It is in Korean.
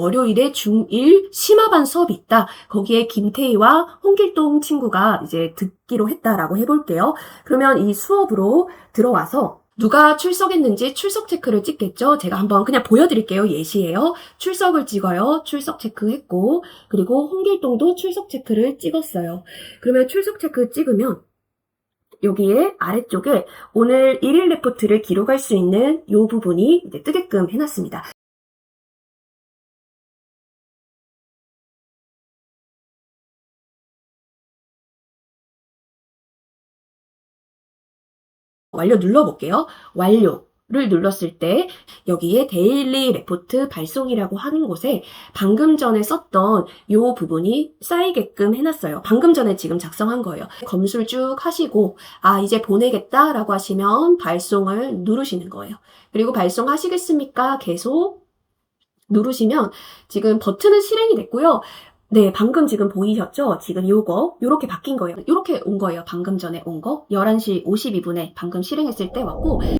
월요일에 중1 심화반 수업이 있다. 거기에 김태희와 홍길동 친구가 이제 듣기로 했다라고 해볼게요. 그러면 이 수업으로 들어와서 누가 출석했는지 출석 체크를 찍겠죠? 제가 한번 그냥 보여드릴게요. 예시예요. 출석을 찍어요. 출석 체크했고, 그리고 홍길동도 출석 체크를 찍었어요. 그러면 출석 체크 찍으면 여기에 아래쪽에 오늘 일일 레포트를 기록할 수 있는 이 부분이 이제 뜨게끔 해놨습니다. 완료 눌러볼게요. 완료 를 눌렀을 때 여기에 데일리 레포트 발송이라고 하는 곳에 방금 전에 썼던 이 부분이 쌓이게끔 해놨어요. 방금 전에 지금 작성한 거예요. 검술 쭉 하시고 아 이제 보내겠다라고 하시면 발송을 누르시는 거예요. 그리고 발송하시겠습니까? 계속 누르시면 지금 버튼은 실행이 됐고요. 네, 방금 지금 보이셨죠? 지금 요거, 요렇게 바뀐 거예요. 요렇게 온 거예요. 방금 전에 온 거. 11시 52분에 방금 실행했을 때 왔고,